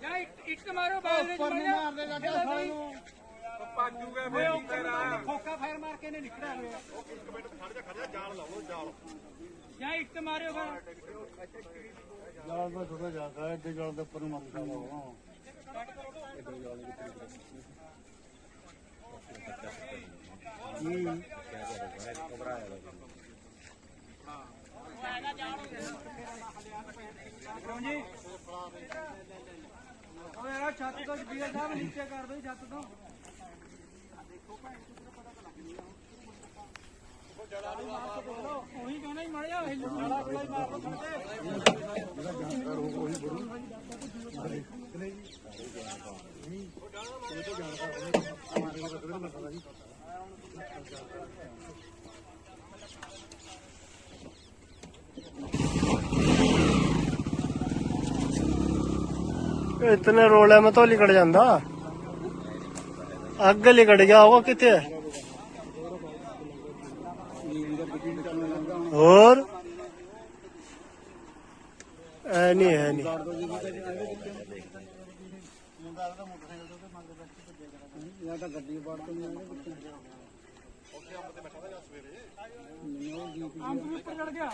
ਜਾਂ ਇੱਟ- ਇੱਟ ਮਾਰੋ ਬਾਲ ਵਿੱਚ ਮਾਰਦੇ ਲੱਗੇ ਸਾਲੇ ਨੂੰ। ਭਾਜੂਗਾ ਓਏ ਉਹ ਖੋਕਾ ਫਾਇਰ ਮਾਰ ਕੇ ਨੇ ਨਿਕਲਿਆ ਹੋਇਆ। ਜਾਂ ਇੱਟ ਮਾਰਿਓ ਫਿਰ। ਜਾਲ ਦਾ ਜ਼ਿਆਦਾ ਹੈ ਏਡੇ ਜਾਲ ਦੇ ਉੱਪਰ ਨੂੰ ਮਰ ਜਾਣਾ ਜੀ ਓਏ ਯਾਰ ਛੱਤ ਤੋਂ ਵੀਰ ਸਾਹਿਬ ਨੀਚੇ ਕਰ ਦਿਓ ਛੱਤ ਤੋਂ ਉਹੀ ਕਹਿਣਾ ਹੀ ਮੜਿਆ ਹਿੱਲ ਸਾਲਾ ਖੁਲਾ ਹੀ ਮਾਰ ਦੋ ਖੜਦੇ ਇਤਨੇ ਰੋਲੇ ਮੈਂ ਤੋਂ ਲਿਕੜ ਜਾਂਦਾ ਅੱਗ ਲਿਕੜ ਗਿਆ ਹੋਗਾ ਕਿੱਥੇ ਹੋਰ ਐ ਨਹੀਂ ਹੈ ਨਹੀਂ ਜਾਂ ਤਾਂ ਗੱਡੀ ਬਾੜ ਉੱਪਰ ਚੜ ਗਿਆ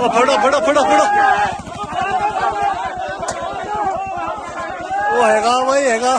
ਉਹ ਫੜੋ ਫੜੋ ਫੜੋ ਫੜੋ। ਉਹ ਹੈਗਾ ਵਈ ਹੈਗਾ।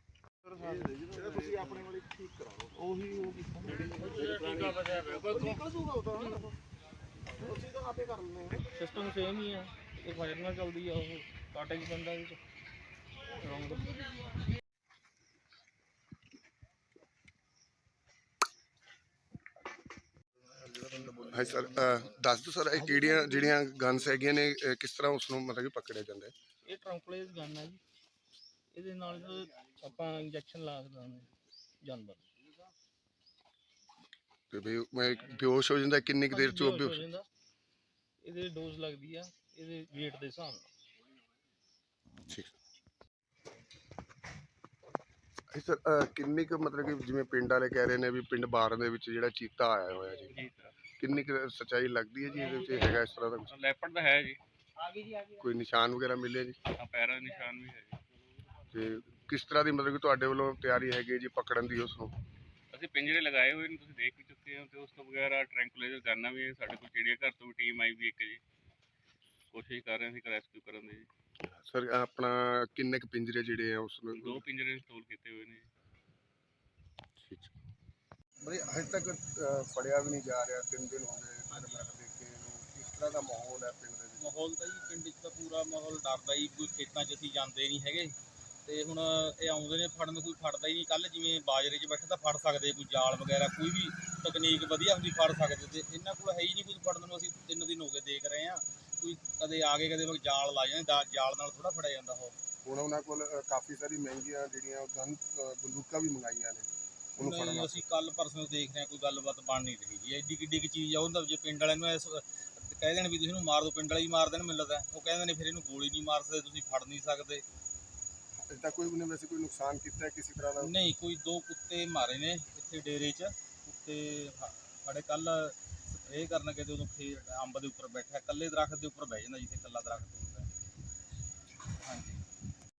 ਤੁਸੀਂ ਆਪਣੇ ਵਾਲੀ ਠੀਕ ਕਰਾ ਲਓ ਉਹੀ ਉਹ ਤੁਸੀਂ ਤਾਂ ਆਪੇ ਕਰ ਲੈਂਦੇ ਸਿਸਟਮ ਸੇਮ ਹੀ ਆ। ਇਹ ਫਾਇਰ ਨਾਲ ਚੱਲਦੀ ਆ ਉਹ ਕਾਟੇ ਚ ਪੈਂਦਾ ਵਿੱਚ। ਰੌਂਗ ਹਾਂ ਸਰ ਦੱਸ ਦਿਓ ਸਰ ਇਹ ਕਿਹੜੀਆਂ ਜਿਹੜੀਆਂ ਗਨਸ ਹੈਗੀਆਂ ਨੇ ਕਿਸ ਤਰ੍ਹਾਂ ਉਸ ਨੂੰ ਮਤਲਬ ਕਿ ਪਕੜਿਆ ਜਾਂਦਾ ਹੈ? ਇਹ ਟਰੰਕਲੇਸ ਗਨ ਆ ਜੀ। ਇਹਦੇ ਨਾਲ ਆਪਾਂ ਇੰਜੈਕਸ਼ਨ ਲਾ ਸਕਦੇ ਹਾਂ ਜਾਨਵਰ ਨੂੰ। ਤੇ ਵੀ ਮੈਂ ਬੇਹੋਸ਼ ਹੋ ਜਾਂਦਾ ਕਿੰਨੀ ਕੁ ਦੇਰ ਚ ਉਹ ਬੇਹੋਸ਼ ਹੋ ਬੇਹੋਸ਼ ਜਾਂਦਾ। ਇਹਦੇ ਡੋਜ਼ ਲੱਗਦੀ ਆ ਇਹਦੇ weight ਦੇ ਹਿਸਾਬ ਨਾਲ। ਠੀਕ। ਸਰ ਅਹ ਕਿੰਨੀ ਕੁ ਮਤਲਬ ਕਿ ਜਿਵੇਂ ਪਿੰਡ ਵਾਲੇ ਕਹਿ ਰਹੇ ਨੇ ਵੀ ਪਿੰਡ ਬਾਰਨ ਦੇ ਵਿੱਚ ਜਿਹੜਾ ਚੀਤਾ ਆਇਆ ਹੋਇਆ ਜੀ। ਕਿੰਨੀ ਕੁ ਸੱਚਾਈ ਲੱਗਦੀ ਹੈ ਜੀ ਇਹਦੇ ਵਿੱਚ ਹੈਗਾ ਇਸ ਤਰ੍ਹਾਂ ਦਾ ਕੁਛ? ਲੈਪਰਡ ਦਾ ਹੈ ਜੀ। ਕੋਈ ਨਿਸ਼ਾਨ ਵਗੈਰਾ ਮਿਲੇ ਜੀ? ਆ ਪੈਰਾਂ ਦੇ ਨਿਸ਼ਾਨ ਵੀ ਹੈ ਜੀ। ਤੇ ਕਿਸ ਤਰ੍ਹਾਂ ਦੀ ਮਤਲਬ ਕਿ ਤੁਹਾਡੇ ਵੱਲੋਂ ਤਿਆਰੀ ਹੈਗੀ ਜੀ ਪਕੜਨ ਦੀ ਉਸ ਨੂੰ ਅਸੀਂ ਪਿੰਜਰੇ ਲਗਾਏ ਹੋਏ ਨੇ ਤੁਸੀਂ ਦੇਖ ਵੀ ਚੁੱਕੇ ਹੋ ਤੇ ਉਸ ਤੋਂ ਵਗੈਰਾ ਟ੍ਰੈਂਕੁਲਾਈਜ਼ਰ ਕਰਨਾ ਵੀ ਹੈ ਸਾਡੇ ਕੋਲ ਚਿੜੀਆ ਘਰ ਤੋਂ ਵੀ ਟੀਮ ਆਈ ਵੀ ਇੱਕ ਜੀ। ਕੋਸ਼ਿਸ਼ ਕਰ ਰਹੇ ਹਾਂ ਅਸੀਂ ਰੈਸਕਿਊ ਕਰਨ ਦੀ ਜੀ। ਸਰ ਆਪਣਾ ਕਿੰਨੇ ਕੁ ਪਿੰਜਰੇ ਜਿਹੜੇ ਆ ਉਸ ਨੂੰ? ਦੋ ਪਿੰਜਰੇ ਇੰਸਟਾਲ ਕੀਤੇ ਹੋਏ ਨੇ ਜੀ। ਬਈ ਹਜੇ ਤੱਕ ਫੜਿਆ ਵੀ ਨਹੀਂ ਜਾ ਰਿਹਾ। ਤਿੰਨ ਦਿਨ ਹੋ ਗਏ ਫਿਰ ਮੈਂ ਦੇਖੇ ਨੂੰ। ਕਿਸ ਤਰ੍ਹਾਂ ਦਾ ਮਾਹੌਲ ਹੈ ਪਿੰਡ ਦੇ ਵਿੱਚ? ਮਾਹੌਲ ਤਾਂ ਜੀ ਪਿੰਡ 'ਚ ਤਾਂ ਪੂਰਾ ਮਾਹੌਲ ਡਰਦਾ ਹੀ ਕੋਈ ਖੇਤਾਂ 'ਚ ਅਸੀਂ ਜਾਂਦੇ ਨਹੀਂ ਹੈਗੇ। ਤੇ ਹੁਣ ਇਹ ਆਉਂਦੇ ਨੇ ਫੜਨ ਕੋਈ ਫੜਦਾ ਹੀ ਨਹੀਂ। ਕੱਲ ਜਿਵੇਂ ਬਾਜਰੇ 'ਚ ਬੈਠੇ ਤਾਂ ਫੜ ਸਕਦੇ ਕੋਈ ਜਾਲ ਵਗੈਰਾ ਕੋਈ ਵੀ ਤਕਨੀਕ ਵਧੀਆ ਹੁੰਦੀ ਫੜ ਸਕਦੇ ਤੇ ਇਹਨਾਂ ਕੋਲ ਹੈ ਹੀ ਨਹੀਂ ਕੁਝ ਫੜਨ ਨੂੰ। ਅਸੀਂ ਤਿੰਨ ਦਿਨ ਹੋ ਗਏ ਦੇਖ ਰਹੇ ਆ ਕੋਈ ਕਦੇ ਆ ਗਏ ਕਦੇ ਵਕ ਜਾਲ ਲਾ ਜਾਂਦੇ ਦਾ- ਜਾਲ ਨਾਲ ਥੋੜਾ ਫੜਿਆ ਜਾਂਦਾ ਉਹ। ਹੁਣ ਉਹਨਾਂ ਕੋਲ ਅ, ਕਾਫੀ ਸਾਰੀ ਮਹਿੰਗੀਆਂ ਜਿਹੜੀਆਂ ਗਨ ਅ, ਬੰਦੂਕਾਂ ਵੀ ਮੰਗਾਈਆਂ ਨੇ ਉਹਨੂੰ ਫੜਨ ਨਹੀਂ ਵਾਸਤੇ ਅਸੀਂ ਕੱਲ ਪਰਸੋਂ ਦੇਖ ਰਹੇ ਹਾਂ ਕੋਈ ਗੱਲਬਾਤ ਬਣ ਨਹੀਂ ਰਹੀ ਜੀ। ਐਡੀ ਕਿੱਡੀ ਕੀ ਚੀਜ਼ ਆ ਉਹਦਾ ਜੇ ਪਿੰਡ ਵਾਲਿਆਂ ਨੂੰ ਇਸ ਕਹਿ ਦੇਣ ਵੀ ਤੁਸੀਂ ਇਹਨੂੰ ਮਾਰ ਦਿਓ ਪਿੰਡ ਵਾਲੇ ਹੀ ਮਾਰ ਦੇਣ ਮੈਨੂੰ ਲੱਗਦਾ। ਉਹ ਕਹਿੰਦੇ ਨੇ ਫਿਰ ਇਹਨੂੰ ਗੋਲੀ ਨਹੀਂ ਮਾਰ ਸਕਦੇ ਤੁਸੀਂ ਫੜ ਨਹੀਂ ਸਕਦੇ। ਅਜੇ ਤੱਕ ਕੋਈ ਉਹਨੇ ਵੈਸੇ ਕੋਈ ਨੁਕਸਾਨ ਕੀਤਾ ਹੈ ਕਿਸੇ ਤਰ੍ਹਾਂ ਦਾ? ਨਹੀਂ, ਕੋਈ ਦੋ ਕੁੱਤੇ ਮਾਰੇ ਨੇ ਇੱਥੇ ਡੇਰੇ 'ਚ। ਕੁੱਤੇ ਸਾਡੇ ਕੱਲ ਸਪਰੇਅ ਕਰਨ ਗਏ ਤੇ ਉਦੋਂ ਖੇ, ਅੰਬ ਦੇ ਉੱਪਰ ਬੈਠਾ, ਇਕੱਲੇ ਦਰਖਤ ਦੇ ਉੱਪਰ ਬਹਿ ਜਾਂਦਾ ਜਿੱਥੇ ਇਕੱਲਾ ਦਰਖਤ।